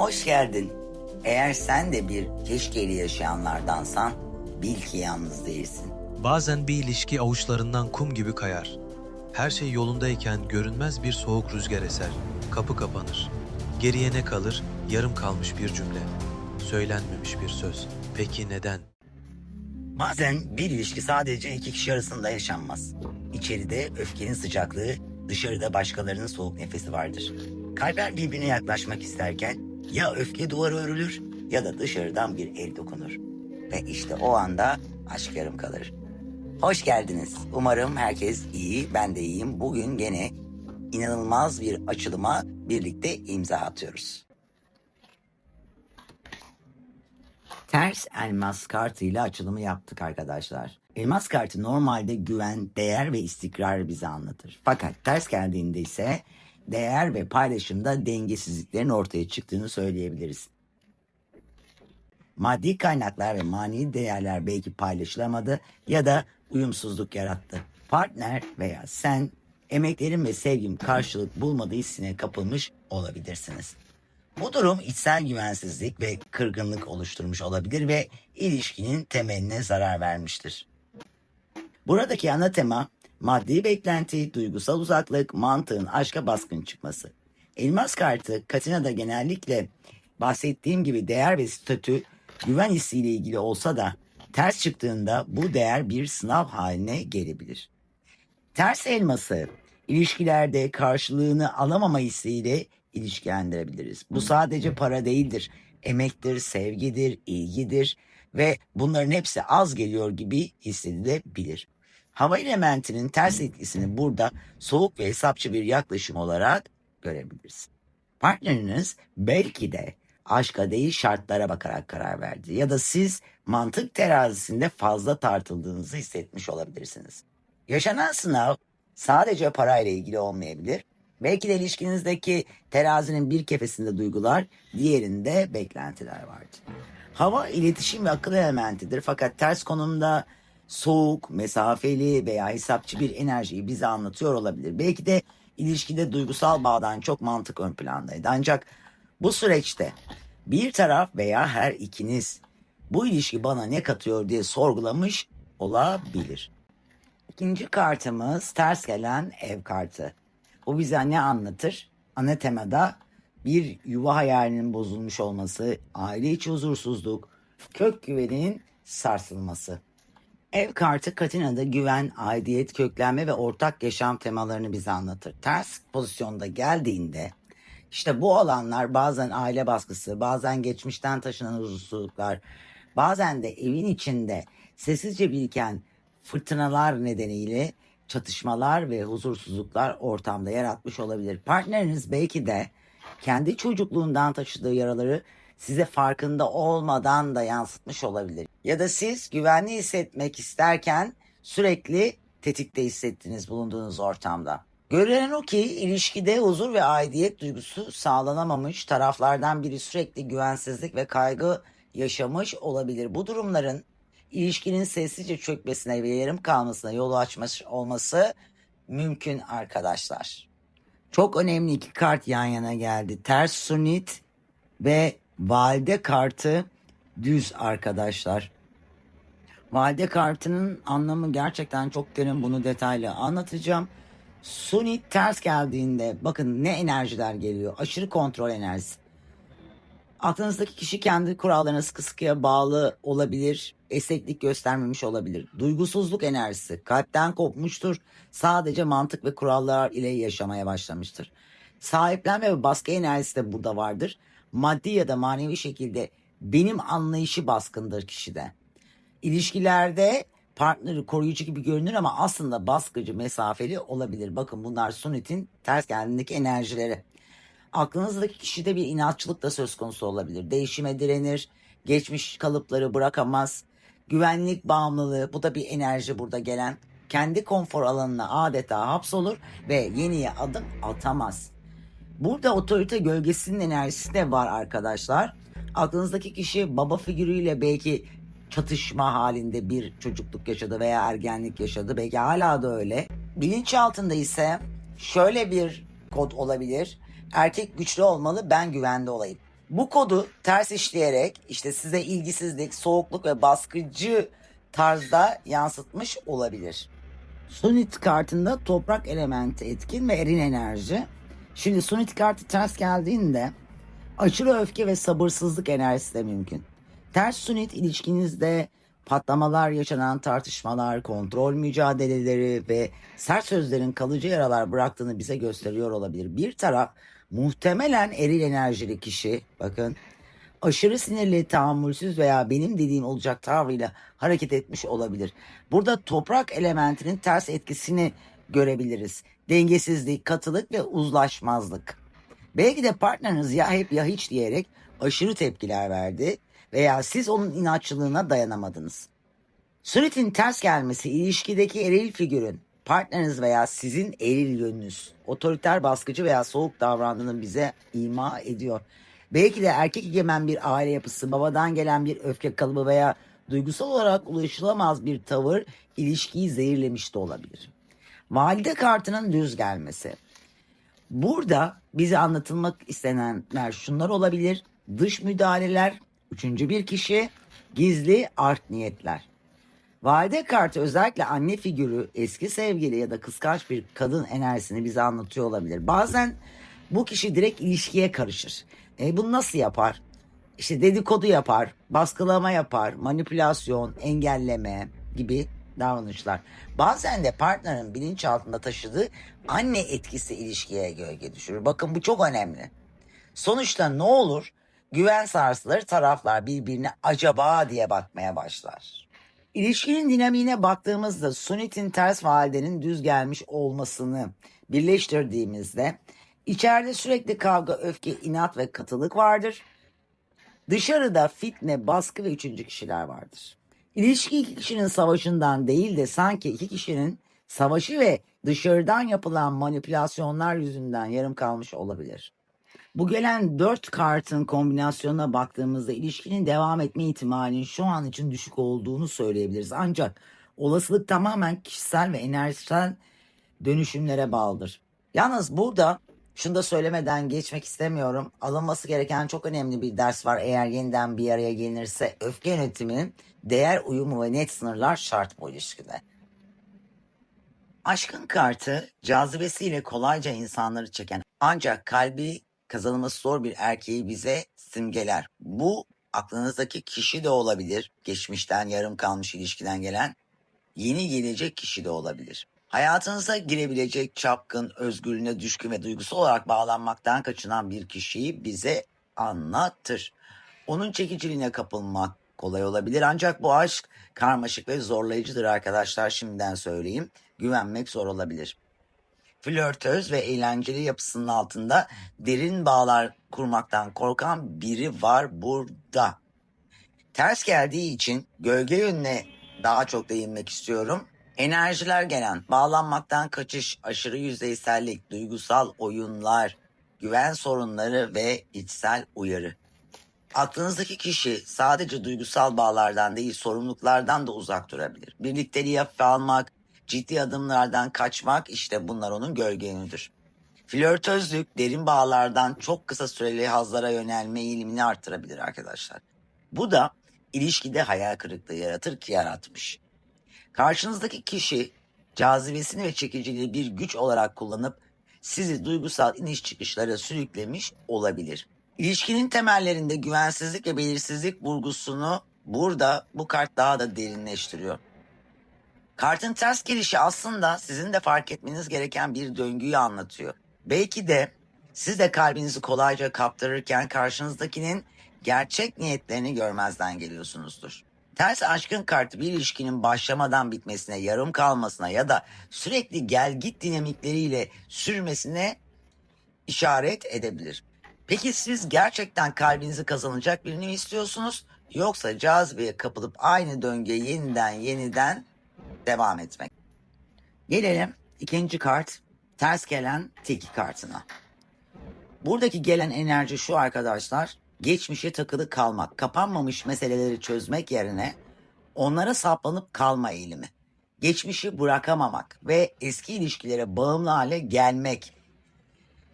Hoş geldin. Eğer sen de bir keşkeli yaşayanlardansan bil ki yalnız değilsin. Bazen bir ilişki avuçlarından kum gibi kayar. Her şey yolundayken görünmez bir soğuk rüzgar eser. Kapı kapanır. Geriye ne kalır? Yarım kalmış bir cümle. Söylenmemiş bir söz. Peki neden? Bazen bir ilişki sadece iki kişi arasında yaşanmaz. İçeride öfkenin sıcaklığı, dışarıda başkalarının soğuk nefesi vardır. Kalpler birbirine yaklaşmak isterken ya öfke duvarı örülür ya da dışarıdan bir el dokunur. Ve işte o anda aşk yarım kalır. Hoş geldiniz. Umarım herkes iyi, ben de iyiyim. Bugün gene inanılmaz bir açılıma birlikte imza atıyoruz. Ters elmas kartıyla açılımı yaptık arkadaşlar. Elmas kartı normalde güven, değer ve istikrar bize anlatır. Fakat ters geldiğinde ise değer ve paylaşımda dengesizliklerin ortaya çıktığını söyleyebiliriz. Maddi kaynaklar ve manevi değerler belki paylaşılamadı ya da uyumsuzluk yarattı. Partner veya sen emeklerin ve sevgim karşılık bulmadığı hissine kapılmış olabilirsiniz. Bu durum içsel güvensizlik ve kırgınlık oluşturmuş olabilir ve ilişkinin temeline zarar vermiştir. Buradaki ana tema maddi beklenti, duygusal uzaklık, mantığın aşka baskın çıkması. Elmas kartı Katina'da genellikle bahsettiğim gibi değer ve statü güven hissiyle ilgili olsa da ters çıktığında bu değer bir sınav haline gelebilir. Ters elması ilişkilerde karşılığını alamama hissiyle ilişkilendirebiliriz. Bu sadece para değildir. Emektir, sevgidir, ilgidir ve bunların hepsi az geliyor gibi hissedilebilir. Hava elementinin ters etkisini burada soğuk ve hesapçı bir yaklaşım olarak görebiliriz. Partneriniz belki de aşka değil şartlara bakarak karar verdi ya da siz mantık terazisinde fazla tartıldığınızı hissetmiş olabilirsiniz. Yaşanan sınav sadece parayla ilgili olmayabilir. Belki de ilişkinizdeki terazinin bir kefesinde duygular, diğerinde beklentiler vardır. Hava iletişim ve akıl elementidir fakat ters konumda soğuk, mesafeli veya hesapçı bir enerjiyi bize anlatıyor olabilir. Belki de ilişkide duygusal bağdan çok mantık ön plandaydı. Ancak bu süreçte bir taraf veya her ikiniz bu ilişki bana ne katıyor diye sorgulamış olabilir. İkinci kartımız ters gelen ev kartı. Bu bize ne anlatır? Ana temada bir yuva hayalinin bozulmuş olması, aile içi huzursuzluk, kök güvenin sarsılması. Ev kartı Katina'da güven, aidiyet, köklenme ve ortak yaşam temalarını bize anlatır. Ters pozisyonda geldiğinde işte bu alanlar bazen aile baskısı, bazen geçmişten taşınan huzursuzluklar, bazen de evin içinde sessizce biriken fırtınalar nedeniyle çatışmalar ve huzursuzluklar ortamda yaratmış olabilir. Partneriniz belki de kendi çocukluğundan taşıdığı yaraları size farkında olmadan da yansıtmış olabilir. Ya da siz güvenli hissetmek isterken sürekli tetikte hissettiniz bulunduğunuz ortamda. Görülen o ki ilişkide huzur ve aidiyet duygusu sağlanamamış taraflardan biri sürekli güvensizlik ve kaygı yaşamış olabilir. Bu durumların ilişkinin sessizce çökmesine ve yarım kalmasına yolu açmış olması mümkün arkadaşlar. Çok önemli iki kart yan yana geldi. Ters sunit ve valide kartı düz arkadaşlar. Valide kartının anlamı gerçekten çok derin bunu detaylı anlatacağım. Sunit ters geldiğinde bakın ne enerjiler geliyor. Aşırı kontrol enerjisi. Aklınızdaki kişi kendi kurallarına sıkı sıkıya bağlı olabilir. Esneklik göstermemiş olabilir. Duygusuzluk enerjisi kalpten kopmuştur. Sadece mantık ve kurallar ile yaşamaya başlamıştır. Sahiplenme ve baskı enerjisi de burada vardır. Maddi ya da manevi şekilde benim anlayışı baskındır kişide. İlişkilerde partneri koruyucu gibi görünür ama aslında baskıcı, mesafeli olabilir. Bakın bunlar Sunit'in ters geldiğindeki enerjileri. Aklınızdaki kişide bir inatçılık da söz konusu olabilir. Değişime direnir, geçmiş kalıpları bırakamaz. Güvenlik bağımlılığı bu da bir enerji burada gelen. Kendi konfor alanına adeta hapsolur ve yeniye adım atamaz. Burada otorite gölgesinin enerjisi de var arkadaşlar. Aklınızdaki kişi baba figürüyle belki çatışma halinde bir çocukluk yaşadı veya ergenlik yaşadı. Belki hala da öyle. Bilinç altında ise şöyle bir kod olabilir. Erkek güçlü olmalı, ben güvende olayım. Bu kodu ters işleyerek işte size ilgisizlik, soğukluk ve baskıcı tarzda yansıtmış olabilir. Sunit kartında toprak elementi etkin ve erin enerji. Şimdi Sunit kartı ters geldiğinde aşırı öfke ve sabırsızlık enerjisi de mümkün. Ters Sunit ilişkinizde patlamalar, yaşanan tartışmalar, kontrol mücadeleleri ve sert sözlerin kalıcı yaralar bıraktığını bize gösteriyor olabilir. Bir taraf muhtemelen eril enerjili kişi, bakın aşırı sinirli, tahammülsüz veya benim dediğim olacak tavrıyla hareket etmiş olabilir. Burada toprak elementinin ters etkisini görebiliriz. Dengesizlik, katılık ve uzlaşmazlık. Belki de partneriniz ya hep ya hiç diyerek aşırı tepkiler verdi veya siz onun inatçılığına dayanamadınız. Süretin ters gelmesi ilişkideki eril figürün partneriniz veya sizin eril yönünüz otoriter baskıcı veya soğuk davrandığını bize ima ediyor. Belki de erkek egemen bir aile yapısı, babadan gelen bir öfke kalıbı veya duygusal olarak ulaşılamaz bir tavır ilişkiyi zehirlemiş de olabilir. Valide kartının düz gelmesi. Burada bize anlatılmak istenenler şunlar olabilir. Dış müdahaleler, üçüncü bir kişi, gizli art niyetler. Valide kartı özellikle anne figürü, eski sevgili ya da kıskanç bir kadın enerjisini bize anlatıyor olabilir. Bazen bu kişi direkt ilişkiye karışır. E, bunu nasıl yapar? İşte dedikodu yapar, baskılama yapar, manipülasyon, engelleme gibi davranışlar. Bazen de partnerin bilinçaltında taşıdığı anne etkisi ilişkiye gölge düşürür. Bakın bu çok önemli. Sonuçta ne olur? Güven sarsılır, taraflar birbirine acaba diye bakmaya başlar. İlişkinin dinamiğine baktığımızda Sunit'in ters validenin düz gelmiş olmasını birleştirdiğimizde içeride sürekli kavga, öfke, inat ve katılık vardır. Dışarıda fitne, baskı ve üçüncü kişiler vardır. İlişki iki kişinin savaşından değil de sanki iki kişinin savaşı ve dışarıdan yapılan manipülasyonlar yüzünden yarım kalmış olabilir. Bu gelen dört kartın kombinasyonuna baktığımızda ilişkinin devam etme ihtimalinin şu an için düşük olduğunu söyleyebiliriz. Ancak olasılık tamamen kişisel ve enerjisel dönüşümlere bağlıdır. Yalnız burada şunu da söylemeden geçmek istemiyorum. Alınması gereken çok önemli bir ders var. Eğer yeniden bir araya gelinirse öfke yönetiminin değer uyumu ve net sınırlar şart bu ilişkide. Aşkın kartı cazibesiyle kolayca insanları çeken ancak kalbi kazanılması zor bir erkeği bize simgeler. Bu aklınızdaki kişi de olabilir. Geçmişten yarım kalmış ilişkiden gelen yeni gelecek kişi de olabilir. Hayatınıza girebilecek çapkın, özgürlüğüne düşkün ve duygusal olarak bağlanmaktan kaçınan bir kişiyi bize anlatır. Onun çekiciliğine kapılmak kolay olabilir ancak bu aşk karmaşık ve zorlayıcıdır arkadaşlar şimdiden söyleyeyim. Güvenmek zor olabilir. Flörtöz ve eğlenceli yapısının altında derin bağlar kurmaktan korkan biri var burada. Ters geldiği için gölge yönüne daha çok değinmek istiyorum. Enerjiler gelen, bağlanmaktan kaçış, aşırı yüzeysellik, duygusal oyunlar, güven sorunları ve içsel uyarı. Aklınızdaki kişi sadece duygusal bağlardan değil sorumluluklardan da uzak durabilir. Birlikteliği hafife almak, ciddi adımlardan kaçmak işte bunlar onun gölge yönüdür. Flörtözlük derin bağlardan çok kısa süreli hazlara yönelme eğilimini artırabilir arkadaşlar. Bu da ilişkide hayal kırıklığı yaratır ki yaratmış. Karşınızdaki kişi cazibesini ve çekiciliği bir güç olarak kullanıp sizi duygusal iniş çıkışlara sürüklemiş olabilir. İlişkinin temellerinde güvensizlik ve belirsizlik vurgusunu burada bu kart daha da derinleştiriyor. Kartın ters gelişi aslında sizin de fark etmeniz gereken bir döngüyü anlatıyor. Belki de siz de kalbinizi kolayca kaptırırken karşınızdakinin gerçek niyetlerini görmezden geliyorsunuzdur. Ters aşkın kartı bir ilişkinin başlamadan bitmesine, yarım kalmasına ya da sürekli gel git dinamikleriyle sürmesine işaret edebilir. Peki siz gerçekten kalbinizi kazanacak birini mi istiyorsunuz? Yoksa cazibeye kapılıp aynı döngüye yeniden yeniden devam etmek. Gelelim ikinci kart ters gelen tiki kartına. Buradaki gelen enerji şu arkadaşlar. Geçmişe takılı kalmak, kapanmamış meseleleri çözmek yerine onlara saplanıp kalma eğilimi. Geçmişi bırakamamak ve eski ilişkilere bağımlı hale gelmek.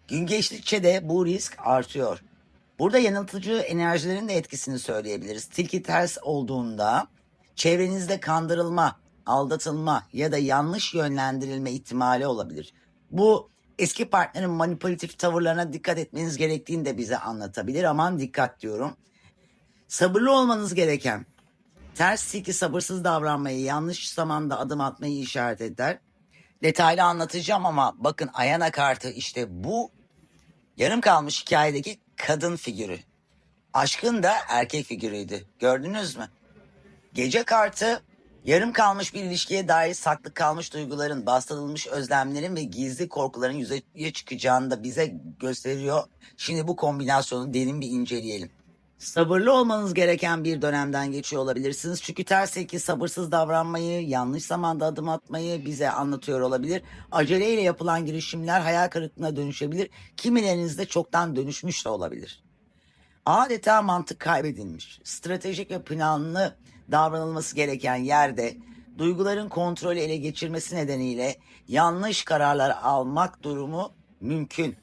Gün geçtikçe de bu risk artıyor. Burada yanıltıcı enerjilerin de etkisini söyleyebiliriz. Tilki ters olduğunda çevrenizde kandırılma, aldatılma ya da yanlış yönlendirilme ihtimali olabilir. Bu eski partnerin manipülatif tavırlarına dikkat etmeniz gerektiğini de bize anlatabilir. Aman dikkat diyorum. Sabırlı olmanız gereken, ters tilki sabırsız davranmayı, yanlış zamanda adım atmayı işaret eder. Detaylı anlatacağım ama bakın Ayana kartı işte bu yarım kalmış hikayedeki kadın figürü. Aşkın da erkek figürüydü. Gördünüz mü? Gece kartı yarım kalmış bir ilişkiye dair saklı kalmış duyguların, bastırılmış özlemlerin ve gizli korkuların yüzeye çıkacağını da bize gösteriyor. Şimdi bu kombinasyonu derin bir inceleyelim. Sabırlı olmanız gereken bir dönemden geçiyor olabilirsiniz. Çünkü ters ki sabırsız davranmayı, yanlış zamanda adım atmayı bize anlatıyor olabilir. Aceleyle yapılan girişimler hayal kırıklığına dönüşebilir. Kimilerinizde çoktan dönüşmüş de olabilir adeta mantık kaybedilmiş. Stratejik ve planlı davranılması gereken yerde duyguların kontrolü ele geçirmesi nedeniyle yanlış kararlar almak durumu mümkün.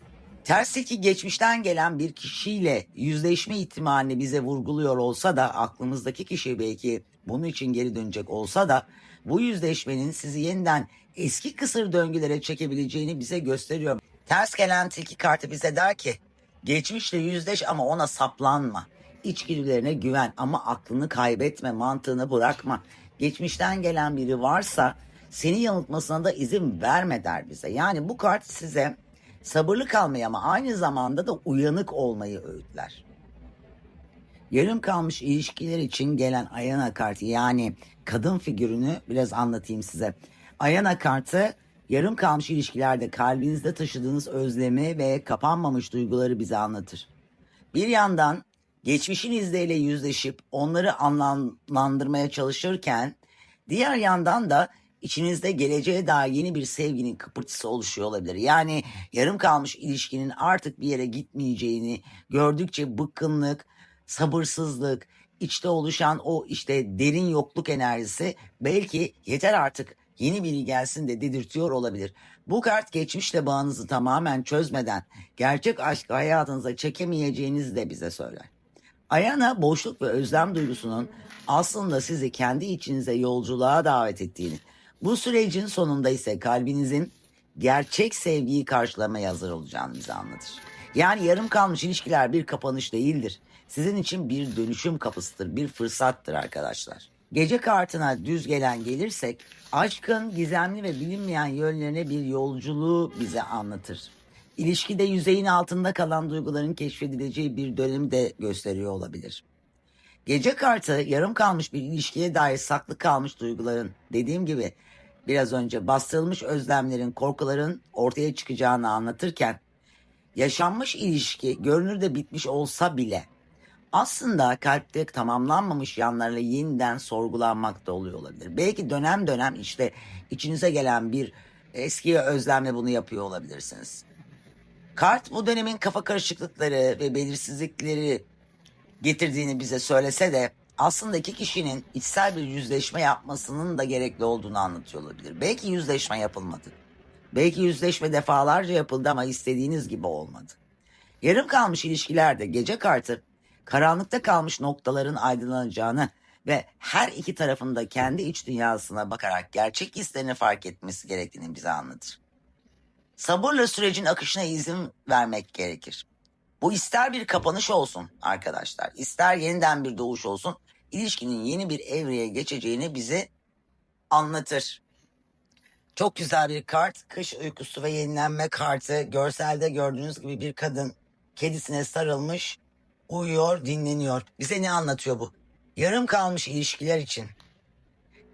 Tersiki geçmişten gelen bir kişiyle yüzleşme ihtimalini bize vurguluyor olsa da aklımızdaki kişi belki bunun için geri dönecek olsa da bu yüzleşmenin sizi yeniden eski kısır döngülere çekebileceğini bize gösteriyor. Ters gelen tilki kartı bize der ki Geçmişle yüzleş ama ona saplanma. İçgüdülerine güven ama aklını kaybetme, mantığını bırakma. Geçmişten gelen biri varsa seni yanıltmasına da izin verme der bize. Yani bu kart size sabırlı kalmayı ama aynı zamanda da uyanık olmayı öğütler. Yarım kalmış ilişkiler için gelen Ayana kartı yani kadın figürünü biraz anlatayım size. Ayana kartı yarım kalmış ilişkilerde kalbinizde taşıdığınız özlemi ve kapanmamış duyguları bize anlatır. Bir yandan geçmişin izleriyle yüzleşip onları anlamlandırmaya çalışırken diğer yandan da içinizde geleceğe dair yeni bir sevginin kıpırtısı oluşuyor olabilir. Yani yarım kalmış ilişkinin artık bir yere gitmeyeceğini gördükçe bıkkınlık, sabırsızlık, içte oluşan o işte derin yokluk enerjisi belki yeter artık yeni biri gelsin de dedirtiyor olabilir. Bu kart geçmişle bağınızı tamamen çözmeden gerçek aşkı hayatınıza çekemeyeceğinizi de bize söyler. Ayana boşluk ve özlem duygusunun aslında sizi kendi içinize yolculuğa davet ettiğini, bu sürecin sonunda ise kalbinizin gerçek sevgiyi karşılamaya hazır olacağını bize anlatır. Yani yarım kalmış ilişkiler bir kapanış değildir. Sizin için bir dönüşüm kapısıdır, bir fırsattır arkadaşlar. Gece kartına düz gelen gelirsek, aşkın gizemli ve bilinmeyen yönlerine bir yolculuğu bize anlatır. İlişkide yüzeyin altında kalan duyguların keşfedileceği bir dönemi de gösteriyor olabilir. Gece kartı yarım kalmış bir ilişkiye dair saklı kalmış duyguların dediğim gibi biraz önce bastırılmış özlemlerin, korkuların ortaya çıkacağını anlatırken yaşanmış ilişki görünürde bitmiş olsa bile aslında kalpte tamamlanmamış yanlarla yeniden sorgulanmakta oluyor olabilir. Belki dönem dönem işte içinize gelen bir eskiye özlemle bunu yapıyor olabilirsiniz. Kart bu dönemin kafa karışıklıkları ve belirsizlikleri getirdiğini bize söylese de aslında iki kişinin içsel bir yüzleşme yapmasının da gerekli olduğunu anlatıyor olabilir. Belki yüzleşme yapılmadı. Belki yüzleşme defalarca yapıldı ama istediğiniz gibi olmadı. Yarım kalmış ilişkilerde gece kartı karanlıkta kalmış noktaların aydınlanacağını ve her iki tarafında kendi iç dünyasına bakarak gerçek hislerini fark etmesi gerektiğini bize anlatır. Sabırla sürecin akışına izin vermek gerekir. Bu ister bir kapanış olsun arkadaşlar, ister yeniden bir doğuş olsun, ilişkinin yeni bir evreye geçeceğini bize anlatır. Çok güzel bir kart, kış uykusu ve yenilenme kartı. Görselde gördüğünüz gibi bir kadın kedisine sarılmış, uyuyor, dinleniyor. Bize ne anlatıyor bu? Yarım kalmış ilişkiler için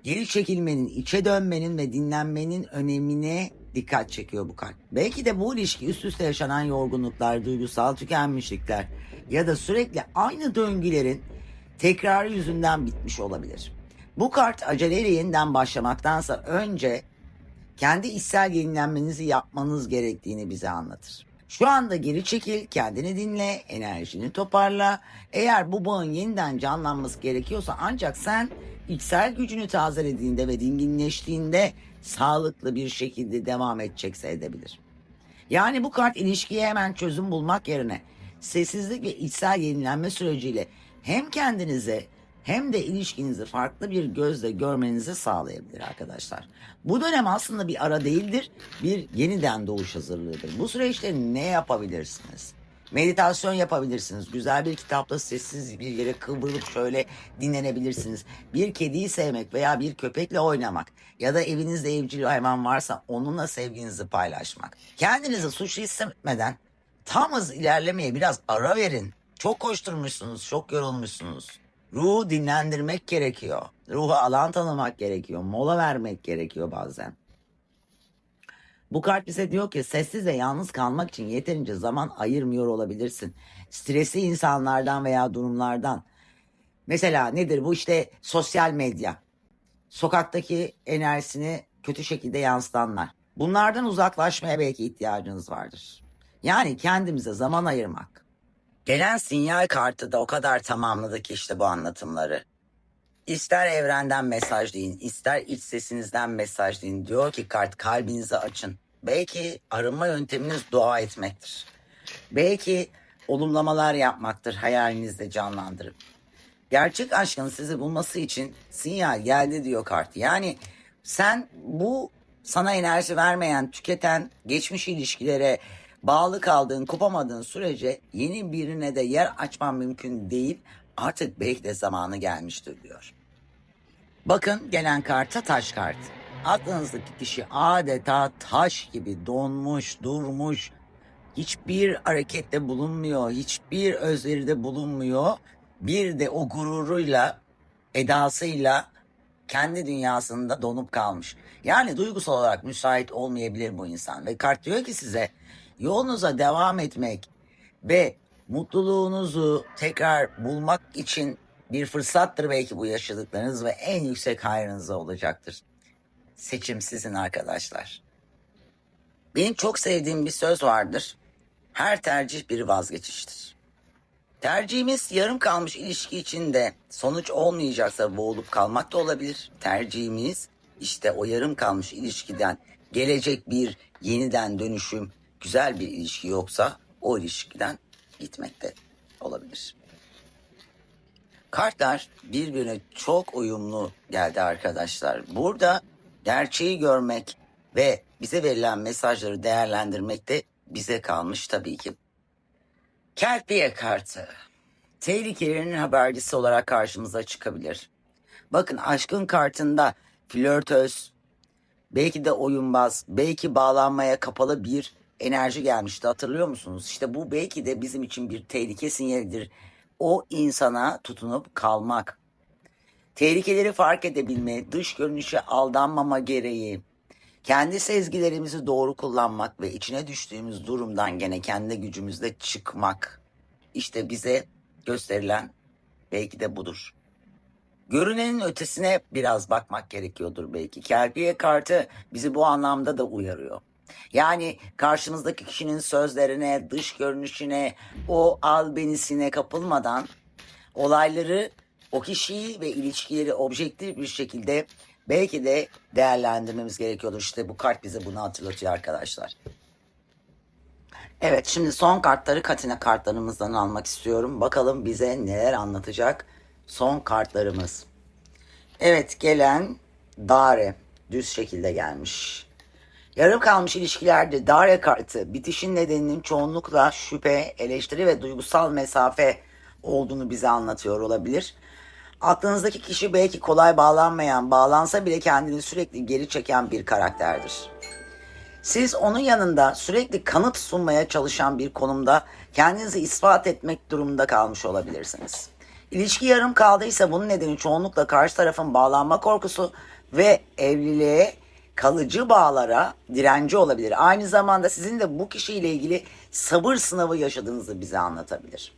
geri çekilmenin, içe dönmenin ve dinlenmenin önemine dikkat çekiyor bu kart. Belki de bu ilişki üst üste yaşanan yorgunluklar, duygusal tükenmişlikler ya da sürekli aynı döngülerin tekrarı yüzünden bitmiş olabilir. Bu kart aceleyle yeniden başlamaktansa önce kendi içsel yenilenmenizi yapmanız gerektiğini bize anlatır. Şu anda geri çekil, kendini dinle, enerjini toparla. Eğer bu bağın yeniden canlanması gerekiyorsa ancak sen içsel gücünü tazelediğinde ve dinginleştiğinde sağlıklı bir şekilde devam edecekse edebilir. Yani bu kart ilişkiye hemen çözüm bulmak yerine sessizlik ve içsel yenilenme süreciyle hem kendinize hem de ilişkinizi farklı bir gözle görmenizi sağlayabilir arkadaşlar. Bu dönem aslında bir ara değildir, bir yeniden doğuş hazırlığıdır. Bu süreçte ne yapabilirsiniz? Meditasyon yapabilirsiniz. Güzel bir kitapla sessiz bir yere kıvrılıp şöyle dinlenebilirsiniz. Bir kediyi sevmek veya bir köpekle oynamak ya da evinizde evcil hayvan varsa onunla sevginizi paylaşmak. Kendinizi suçlu hissetmeden tam hız ilerlemeye biraz ara verin. Çok koşturmuşsunuz, çok yorulmuşsunuz. Ruhu dinlendirmek gerekiyor. Ruha alan tanımak gerekiyor. Mola vermek gerekiyor bazen. Bu kart bize diyor ki sessiz ve yalnız kalmak için yeterince zaman ayırmıyor olabilirsin. Stresli insanlardan veya durumlardan. Mesela nedir bu işte sosyal medya. Sokaktaki enerjisini kötü şekilde yansıtanlar. Bunlardan uzaklaşmaya belki ihtiyacınız vardır. Yani kendimize zaman ayırmak. Gelen sinyal kartı da o kadar tamamladı ki işte bu anlatımları. İster evrenden mesajlayın, ister iç sesinizden mesajlayın. Diyor ki kart kalbinizi açın. Belki arınma yönteminiz dua etmektir. Belki olumlamalar yapmaktır hayalinizde canlandırıp. Gerçek aşkın sizi bulması için sinyal geldi diyor kart. Yani sen bu sana enerji vermeyen, tüketen geçmiş ilişkilere bağlı kaldığın, kopamadığın sürece yeni birine de yer açman mümkün değil. Artık belki de zamanı gelmiştir diyor. Bakın gelen karta taş kartı. Aklınızdaki kişi adeta taş gibi donmuş, durmuş. Hiçbir harekette bulunmuyor, hiçbir özveride bulunmuyor. Bir de o gururuyla, edasıyla kendi dünyasında donup kalmış. Yani duygusal olarak müsait olmayabilir bu insan. Ve kart diyor ki size yolunuza devam etmek ve mutluluğunuzu tekrar bulmak için bir fırsattır belki bu yaşadıklarınız ve en yüksek hayrınıza olacaktır. Seçim sizin arkadaşlar. Benim çok sevdiğim bir söz vardır. Her tercih bir vazgeçiştir. Tercihimiz yarım kalmış ilişki içinde sonuç olmayacaksa boğulup kalmak da olabilir. Tercihimiz işte o yarım kalmış ilişkiden gelecek bir yeniden dönüşüm, güzel bir ilişki yoksa o ilişkiden gitmek de olabilir. Kartlar birbirine çok uyumlu geldi arkadaşlar. Burada gerçeği görmek ve bize verilen mesajları değerlendirmek de bize kalmış tabii ki. Kelpiye kartı. Tehlikelerin habercisi olarak karşımıza çıkabilir. Bakın aşkın kartında flörtöz, belki de oyunbaz, belki bağlanmaya kapalı bir enerji gelmişti hatırlıyor musunuz? İşte bu belki de bizim için bir tehlike sinyalidir. O insana tutunup kalmak. Tehlikeleri fark edebilme, dış görünüşe aldanmama gereği, kendi sezgilerimizi doğru kullanmak ve içine düştüğümüz durumdan gene kendi gücümüzle çıkmak. İşte bize gösterilen belki de budur. Görünenin ötesine biraz bakmak gerekiyordur belki. Kelpiye kartı bizi bu anlamda da uyarıyor. Yani karşımızdaki kişinin sözlerine, dış görünüşüne, o albenisine kapılmadan olayları, o kişiyi ve ilişkileri objektif bir şekilde belki de değerlendirmemiz gerekiyordur. İşte bu kart bize bunu hatırlatıyor arkadaşlar. Evet şimdi son kartları Katina kartlarımızdan almak istiyorum. Bakalım bize neler anlatacak son kartlarımız. Evet gelen Dare düz şekilde gelmiş. Yarım kalmış ilişkilerde Dare kartı bitişin nedeninin çoğunlukla şüphe, eleştiri ve duygusal mesafe olduğunu bize anlatıyor olabilir. Aklınızdaki kişi belki kolay bağlanmayan, bağlansa bile kendini sürekli geri çeken bir karakterdir. Siz onun yanında sürekli kanıt sunmaya çalışan bir konumda kendinizi ispat etmek durumunda kalmış olabilirsiniz. İlişki yarım kaldıysa bunun nedeni çoğunlukla karşı tarafın bağlanma korkusu ve evliliğe kalıcı bağlara direnci olabilir. Aynı zamanda sizin de bu kişiyle ilgili sabır sınavı yaşadığınızı bize anlatabilir.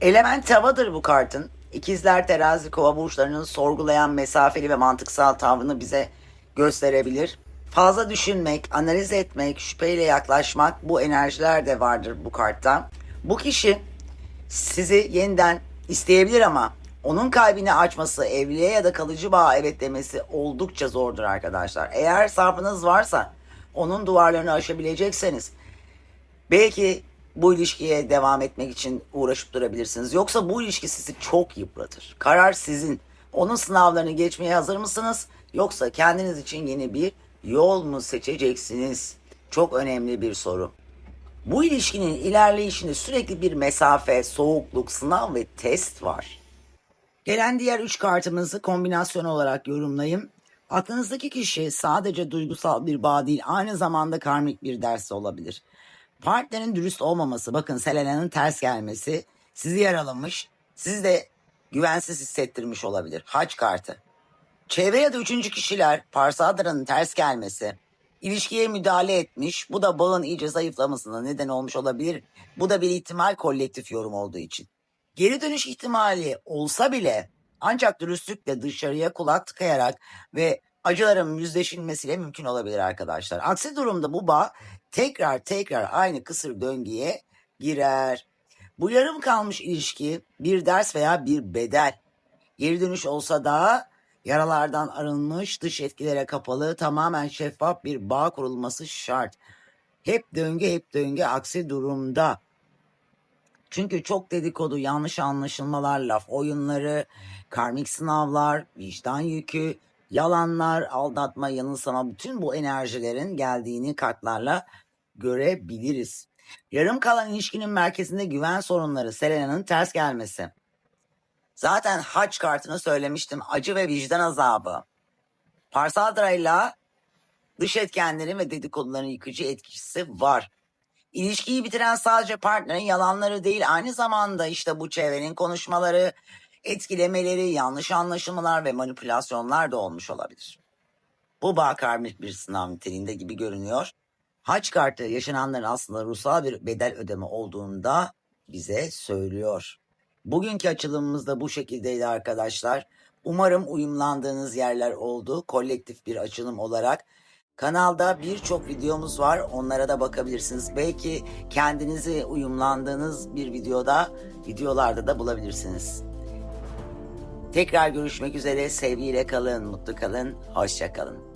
Element havadır bu kartın. İkizler terazi kova burçlarının sorgulayan mesafeli ve mantıksal tavrını bize gösterebilir. Fazla düşünmek, analiz etmek, şüpheyle yaklaşmak bu enerjiler de vardır bu kartta. Bu kişi sizi yeniden isteyebilir ama onun kalbini açması, evliliğe ya da kalıcı bağ evet demesi oldukça zordur arkadaşlar. Eğer sabrınız varsa onun duvarlarını aşabilecekseniz belki bu ilişkiye devam etmek için uğraşıp durabilirsiniz. Yoksa bu ilişki sizi çok yıpratır. Karar sizin. Onun sınavlarını geçmeye hazır mısınız? Yoksa kendiniz için yeni bir yol mu seçeceksiniz? Çok önemli bir soru. Bu ilişkinin ilerleyişinde sürekli bir mesafe, soğukluk, sınav ve test var. Gelen diğer üç kartımızı kombinasyon olarak yorumlayayım. Aklınızdaki kişi sadece duygusal bir bağ değil, aynı zamanda karmik bir ders de olabilir. Partnerin dürüst olmaması, bakın Selena'nın ters gelmesi sizi yaralamış, sizi de güvensiz hissettirmiş olabilir. Haç kartı. Çevre ya da üçüncü kişiler Parsadra'nın ters gelmesi, ilişkiye müdahale etmiş. Bu da bağın iyice zayıflamasına neden olmuş olabilir. Bu da bir ihtimal kolektif yorum olduğu için. Geri dönüş ihtimali olsa bile ancak dürüstlükle dışarıya kulak tıkayarak ve acıların yüzleşilmesiyle mümkün olabilir arkadaşlar. Aksi durumda bu bağ tekrar tekrar aynı kısır döngüye girer. Bu yarım kalmış ilişki bir ders veya bir bedel. Geri dönüş olsa da yaralardan arınmış, dış etkilere kapalı, tamamen şeffaf bir bağ kurulması şart. Hep döngü hep döngü aksi durumda. Çünkü çok dedikodu, yanlış anlaşılmalar, laf oyunları, karmik sınavlar, vicdan yükü, yalanlar, aldatma, yanılsama bütün bu enerjilerin geldiğini kartlarla görebiliriz. Yarım kalan ilişkinin merkezinde güven sorunları, Selena'nın ters gelmesi. Zaten haç kartını söylemiştim. Acı ve vicdan azabı. Parsadra'yla dış etkenlerin ve dedikoduların yıkıcı etkisi var. İlişkiyi bitiren sadece partnerin yalanları değil, aynı zamanda işte bu çevrenin konuşmaları, etkilemeleri, yanlış anlaşılmalar ve manipülasyonlar da olmuş olabilir. Bu bağ karmik bir sınav niteliğinde gibi görünüyor. Haç kartı yaşananların aslında ruhsal bir bedel ödeme olduğunda bize söylüyor. Bugünkü açılımımız da bu şekildeydi arkadaşlar. Umarım uyumlandığınız yerler oldu. Kolektif bir açılım olarak. Kanalda birçok videomuz var. Onlara da bakabilirsiniz. Belki kendinizi uyumlandığınız bir videoda, videolarda da bulabilirsiniz. Tekrar görüşmek üzere. Sevgiyle kalın, mutlu kalın, hoşça kalın.